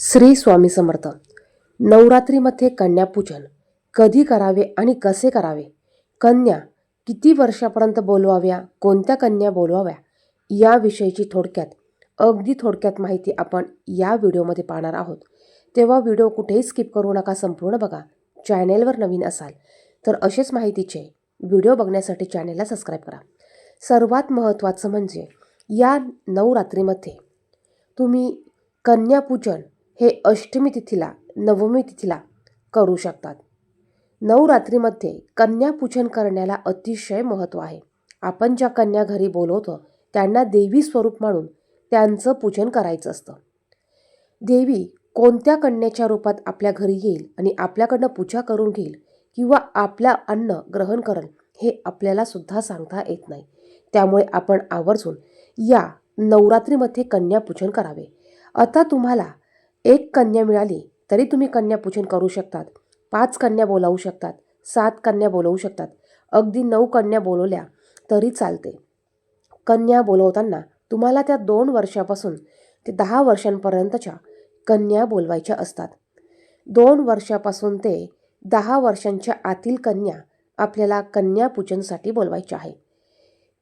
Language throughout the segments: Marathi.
श्री स्वामी समर्थ. नवरात्रीमध्ये कन्यापूजन. कधी करावे आणि कसे करावे? कन्या किती वर्षापर्यंत बोलवाव्या? कोणत्या कन्या बोलवाव्या? याविषयीची थोडक्यात अगदी थोडक्यात माहिती आपण या व्हिडिओमध्ये पाहणार आहोत. तेव्हा व्हिडिओ कुठेही स्किप करू नका संपूर्ण बघा. चॅनेलवर नवीन असाल तर असेच माहितीचे व्हिडिओ बघण्यासाठी चॅनेलला सबस्क्राईब करा. सर्वात महत्त्वाचं म्हणजे या नवरात्रीमध्ये तुम्ही कन्यापूजन हे अष्टमी तिथीला नवमी तिथीला करू शकतात. नवरात्रीमध्ये कन्यापूजन करण्याला अतिशय महत्त्व आहे. आपण ज्या कन्या घरी बोलवतो त्यांना देवी स्वरूप म्हणून त्यांचं पूजन करायचं असतं. देवी कोणत्या कन्याच्या रूपात आपल्या घरी येईल आणि आपल्याकडनं पूजा करून घेईल किंवा आपलं अन्न ग्रहण करेल हे आपल्याला सुद्धा सांगता येत नाही. त्यामुळे आपण आवर्जून या नवरात्रीमध्ये कन्यापूजन करावे. आता तुम्हाला एक कन्या मिळाली तरी तुम्ही कन्यापूजन करू शकतात. पाच कन्या बोलावू शकतात सात कन्या बोलवू शकतात. अगदी नऊ कन्या बोलवल्या तरी चालते. कन्या बोलवताना तुम्हाला त्या दोन वर्षापासून ते दहा वर्षांपर्यंतच्या कन्या बोलवायच्या असतात. दोन वर्षापासून ते दहा वर्षांच्या आतील कन्या आपल्याला कन्यापूजनसाठी बोलवायच्या आहे.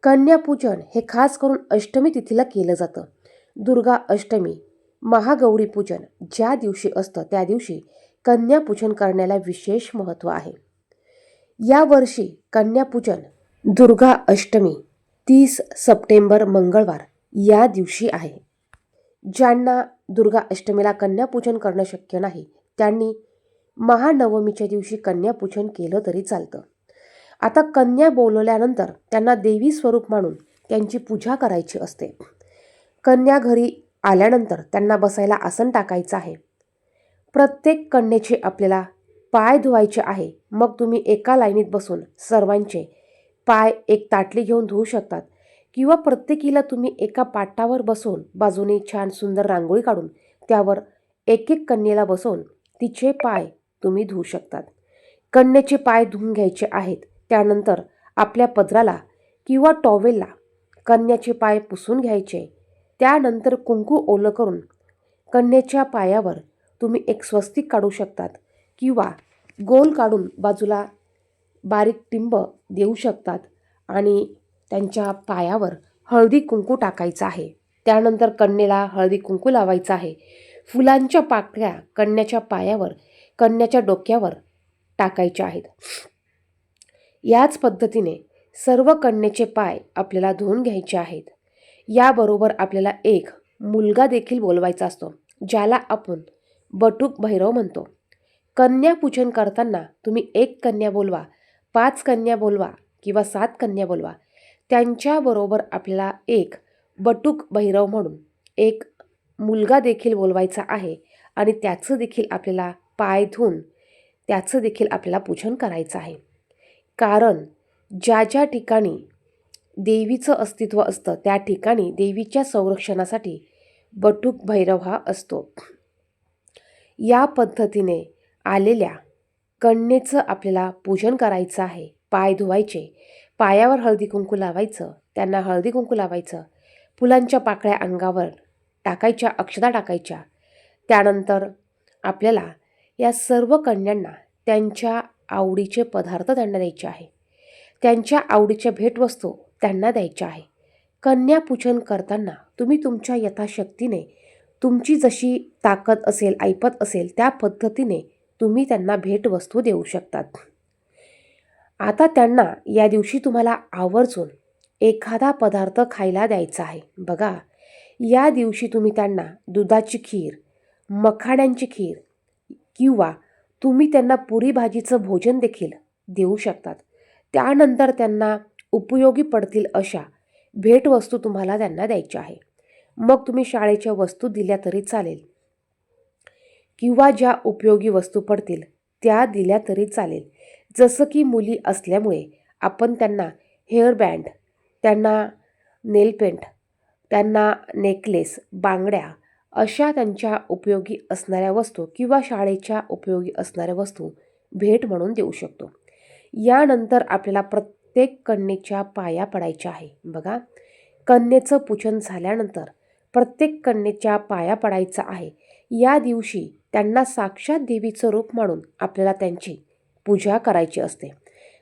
कन्यापूजन हे खास करून अष्टमी तिथीला केलं जातं. दुर्गा अष्टमी महागौरी पूजन ज्या दिवशी असतं त्या दिवशी कन्यापूजन करण्याला विशेष महत्त्व आहे. यावर्षी कन्यापूजन दुर्गा अष्टमी तीस सप्टेंबर मंगळवार या दिवशी आहे. ज्यांना दुर्गा अष्टमीला कन्यापूजन करणं शक्य नाही त्यांनी महानवमीच्या दिवशी कन्यापूजन केलं तरी चालतं. आता कन्या बोलवल्यानंतर त्यांना देवी स्वरूप मानून त्यांची पूजा करायची असते. कन्या घरी आल्यानंतर त्यांना बसायला आसन टाकायचं आहे. प्रत्येक कन्येचे आपल्याला पाय धुवायचे आहे. मग तुम्ही एका लाईनीत बसून सर्वांचे पाय एक ताटली घेऊन धुवू शकतात. किंवा प्रत्येकीला तुम्ही एका पाटावर बसून बाजूने छान सुंदर रांगोळी काढून त्यावर एक एक कन्येला बसवून तिचे पाय तुम्ही धुवू शकतात. कन्येचे पाय धुवून घ्यायचे आहेत. त्यानंतर आपल्या पदराला किंवा टॉवेलला कन्याचे पाय पुसून घ्यायचे. त्यानंतर कुंकू ओलं करून कन्येच्या पायावर तुम्ही एक स्वस्तिक काढू शकतात किंवा गोल काढून बाजूला बारीक टिंब देऊ शकतात आणि त्यांच्या पायावर हळदी कुंकू टाकायचं आहे. त्यानंतर कन्येला हळदी कुंकू लावायचं आहे. फुलांच्या पाकळ्या कन्याच्या पायावर कन्याच्या डोक्यावर टाकायच्या आहेत. याच पद्धतीने सर्व कन्येचे पाय आपल्याला धुवून घ्यायचे आहेत. याबरोबर आपल्याला एक मुलगा देखील बोलवायचा असतो ज्याला आपण बटूक भैरव म्हणतो. कन्यापूजन करताना तुम्ही एक कन्या बोलवा पाच कन्या बोलवा किंवा सात कन्या बोलवा. त्यांच्याबरोबर आपल्याला एक बटूक भैरव म्हणून एक मुलगा देखील बोलवायचा आहे आणि त्याचं देखील आपल्याला पाय धुवून त्याचं देखील आपल्याला पूजन करायचं आहे. कारण ज्या ज्या ठिकाणी देवीचं अस्तित्व असतं. त्या ठिकाणी देवीच्या संरक्षणासाठी बटूक भैरव हा असतो. या पद्धतीने आलेल्या कन्येचं आपल्याला पूजन करायचं आहे. पाय धुवायचे. पायावर हळदी कुंकू लावायचं. त्यांना हळदी कुंकू लावायचं. फुलांच्या पाकळ्या अंगावर टाकायच्या अक्षता टाकायच्या. त्यानंतर आपल्याला या सर्व कन्यांना त्यांच्या आवडीचे पदार्थ त्यांना द्यायचे आहे. त्यांच्या आवडीच्या भेटवस्तू त्यांना द्यायच्या आहे. कन्यापूजन करताना तुम्ही तुमच्या यथाशक्तीने तुमची जशी ताकद असेल ऐपत असेल त्या पद्धतीने तुम्ही त्यांना भेटवस्तू देऊ शकतात. आता त्यांना या दिवशी तुम्हाला आवर्जून एखादा पदार्थ खायला द्यायचा आहे. बघा या दिवशी तुम्ही त्यांना दुधाची खीर मखाण्यांची खीर किंवा तुम्ही त्यांना पुरी भाजीचं भोजन देखील देऊ शकतात. त्यानंतर त्यांना उपयोगी पडतील अशा भेटवस्तू तुम्हाला त्यांना द्यायच्या आहे. मग तुम्ही शाळेच्या वस्तू दिल्या तरी चालेल. किंवा ज्या उपयोगी वस्तू पडतील त्या दिल्या तरी चालेल. जसं की मुली असल्यामुळे आपण त्यांना हेअरबँड त्यांना नेलपेंट त्यांना नेकलेस बांगड्या अशा त्यांच्या उपयोगी असणाऱ्या वस्तू किंवा शाळेच्या उपयोगी असणाऱ्या वस्तू भेट म्हणून देऊ शकतो. यानंतर आपल्याला प्रत्येक प्रत्येक कन्येच्या पाया पडायच्या आहे. बघा कन्येचं पूजन झाल्यानंतर प्रत्येक कन्येच्या पाया पडायचा आहे. या दिवशी त्यांना साक्षात देवीचं रूप मानून आपल्याला त्यांची पूजा करायची असते.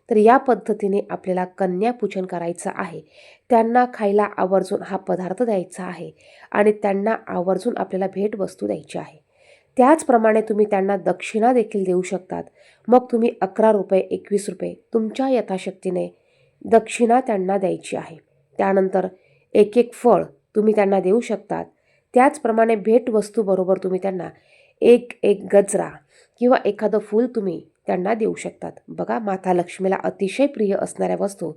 तर या पद्धतीने आपल्याला कन्यापूजन करायचं आहे. त्यांना खायला आवर्जून हा पदार्थ द्यायचा आहे आणि त्यांना आवर्जून आपल्याला भेटवस्तू द्यायची आहे. त्याचप्रमाणे तुम्ही त्यांना दक्षिणा देखील देऊ शकतात. मग तुम्ही अकरा रुपये एकवीस रुपये तुमच्या यथाशक्तीने दक्षिणा त्यांना द्यायची आहे. त्यानंतर एक एक फळ तुम्ही त्यांना देऊ शकतात. त्याचप्रमाणे भेटवस्तूबरोबर तुम्ही त्यांना एक एक गजरा किंवा एखादं फूल तुम्ही त्यांना देऊ शकतात. बघा माता लक्ष्मीला अतिशय प्रिय असणाऱ्या वस्तू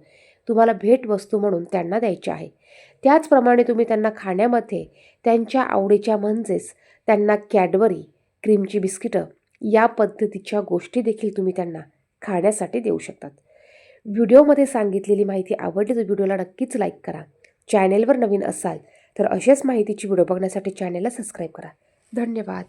तुम्हाला भेटवस्तू म्हणून त्यांना द्यायच्या आहे. त्याचप्रमाणे तुम्ही त्यांना खाण्यामध्ये त्यांच्या आवडीच्या म्हणजेच त्यांना कॅडबरी क्रीमची बिस्किटं या पद्धतीच्या गोष्टी देखील तुम्ही त्यांना खाण्यासाठी देऊ शकतात. व्हिडिओमध्ये सांगितलेली माहिती आवडली तर व्हिडिओला नक्कीच लाईक करा. चॅनेलवर नवीन असाल तर अशाच माहितीची व्हिडिओ बघण्यासाठी चॅनेलला सबस्क्राईब करा. धन्यवाद.